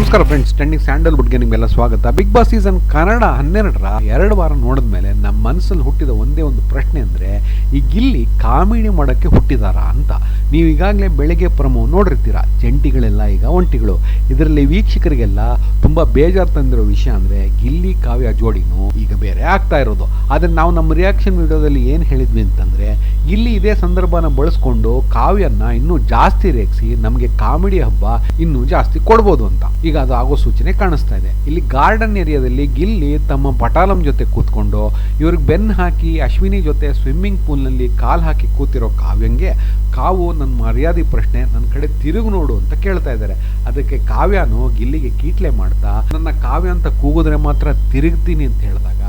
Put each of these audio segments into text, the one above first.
ನಮಸ್ಕಾರ friends trending ಸ್ಯಾಂಡಲ್ವುಡ್ಗೆ ನಿಮಗೆಲ್ಲ ಸ್ವಾಗತ. ಬಿಗ್ ಬಾಸ್ ಸೀಸನ್ ಕನ್ನಡ ಹನ್ನೆರಡರ ಎರಡು ವಾರ ನೋಡಿದ್ಮೇಲೆ ನಮ್ಮ ಮನಸ್ಸಲ್ಲಿ ಹುಟ್ಟಿದ ಒಂದೇ ಒಂದು ಪ್ರಶ್ನೆ ಅಂದರೆ ಈ ಗಿಲ್ಲಿ ಕಾಮಿಡಿ ಮಾಡೋಕ್ಕೆ ಹುಟ್ಟಿದಾರಾ ಅಂತ. ನೀವು ಈಗಾಗಲೇ ಬೆಳಗ್ಗೆ ಪ್ರಮೋ ನೋಡಿರ್ತೀರ, ಜಂಟಿಗಳೆಲ್ಲ ಈಗ ಒಂಟಿಗಳು. ಇದರಲ್ಲಿ ವೀಕ್ಷಕರಿಗೆಲ್ಲ ತುಂಬ ಬೇಜಾರು ತಂದಿರೋ ವಿಷಯ ಅಂದರೆ, ಗಿಲ್ಲಿ ಕಾವ್ಯ ಜೋಡಿನೂ ಈಗ ಬೇರೆ ಆಗ್ತಾ ಇರೋದು. ಆದರೆ ನಾವು ನಮ್ಮ ರಿಯಾಕ್ಷನ್ ವಿಡಿಯೋದಲ್ಲಿ ಏನು ಹೇಳಿದ್ವಿ ಅಂತಂದರೆ ಗಿಲ್ಲಿ ಇದೇ ಸಂದರ್ಭನ ಬಳಸ್ಕೊಂಡು ಕಾವ್ಯನ ಇನ್ನೂ ಜಾಸ್ತಿ ರೇಗಿಸಿ ನಮಗೆ ಕಾಮಿಡಿ ಹಬ್ಬ ಇನ್ನೂ ಜಾಸ್ತಿ ಕೊಡ್ಬೋದು ಅಂತ. ಈಗ ಅದು ಆಗೋ ಸೂಚನೆ ಕಾಣಿಸ್ತಾ ಇದೆ. ಇಲ್ಲಿ ಗಾರ್ಡನ್ ಏರಿಯಾದಲ್ಲಿ ಗಿಲ್ಲಿ ತಮ್ಮ ಬಟಾಲಂ ಜೊತೆ ಕೂತ್ಕೊಂಡು, ಇವ್ರಿಗೆ ಬೆನ್ ಹಾಕಿ, ಅಶ್ವಿನಿ ಜೊತೆ ಸ್ವಿಮ್ಮಿಂಗ್ ಪೂಲ್ನಲ್ಲಿ ಕಾಲು ಹಾಕಿ ಕೂತಿರೋ ಕಾವ್ಯಂಗೆ, ಕಾವು ನನ್ನ ಮರ್ಯಾದೆ ಪ್ರಶ್ನೆ ನನ್ನ ಕಡೆ ತಿರುಗು ನೋಡು ಅಂತ ಕೇಳ್ತಾ ಇದ್ದಾರೆ. ಅದಕ್ಕೆ ಕಾವ್ಯನು ಗಿಲ್ಲಿಗೆ ಕೀಟ್ಲೆ ಮಾಡ್ತಾ, ನನ್ನ ಕಾವ್ಯ ಅಂತ ಕೂಗಿದ್ರೆ ಮಾತ್ರ ತಿರುಗ್ತೀನಿ ಅಂತ ಹೇಳಿದಾಗ,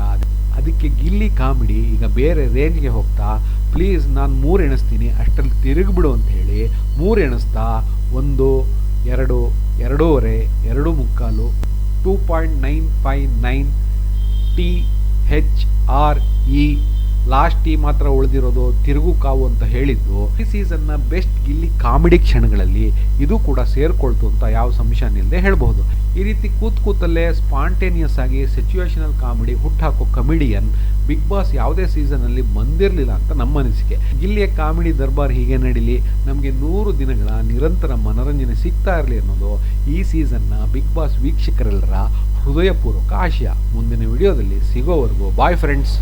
ಅದಕ್ಕೆ ಗಿಲ್ಲಿ ಕಾಮಿಡಿ ಈಗ ಬೇರೆ ರೇಂಜ್ಗೆ ಹೋಗ್ತಾ, ಪ್ಲೀಸ್ ನಾನು ಮೂರು ಎಣಿಸ್ತೀನಿ, ಅಷ್ಟರಲ್ಲಿ ತಿರುಗಿಬಿಡು ಅಂತ ಹೇಳಿ, ಮೂರು ಎಣಿಸ್ತಾ, ಒಂದು, ಎರಡು 1.959 THRE ಲಾಸ್ಟ್ ಟೀಮ್ ಮಾತ್ರ ಉಳಿದಿರೋದು ತಿರುಗು ಕಾವು ಅಂತ ಹೇಳಿದ್ದು, ಈ ಸೀಸನ್ನ ಬೆಸ್ಟ್ ಗಿಲ್ಲಿ ಕಾಮಿಡಿ ಕ್ಷಣಗಳಲ್ಲಿ ಇದು ಕೂಡ ಸೇರ್ಕೊಳ್ತು ಅಂತ ಯಾವ ಸಂಶಯ ಇಲ್ಲದೆ ಹೇಳಬಹುದು. ಈ ರೀತಿ ಕೂತ್ ಕೂತಲ್ಲೇ ಸ್ಪಾಂಟೇನಿಯಸ್ ಆಗಿ ಸಿಚುವೇಶನಲ್ ಕಾಮಿಡಿ ಹುಟ್ಟಾಕೋ ಕಮಿಡಿಯನ್ ಬಿಗ್ ಬಾಸ್ ಯಾವುದೇ ಸೀಸನಲ್ಲಿ ಬಂದಿರಲಿಲ್ಲ ಅಂತ ನಮ್ಮ ಅನಿಸಿಕೆ. ಗಿಲ್ಲಿಯ ಕಾಮಿಡಿ ದರ್ಬಾರ್ ಹೀಗೆ ನಡೀಲಿ, ನಮಗೆ ನೂರು ದಿನಗಳ ನಿರಂತರ ಮನರಂಜನೆ ಸಿಗ್ತಾ ಇರಲಿ ಅನ್ನೋದು ಈ ಸೀಸನ್ನ ಬಿಗ್ ಬಾಸ್ ವೀಕ್ಷಕರೆಲ್ಲರ ಹೃದಯಪೂರ್ವಕ ಆಶಯ. ಮುಂದಿನ ವಿಡಿಯೋದಲ್ಲಿ ಸಿಗೋವರೆಗೂ ಬಾಯ್ ಫ್ರೆಂಡ್ಸ್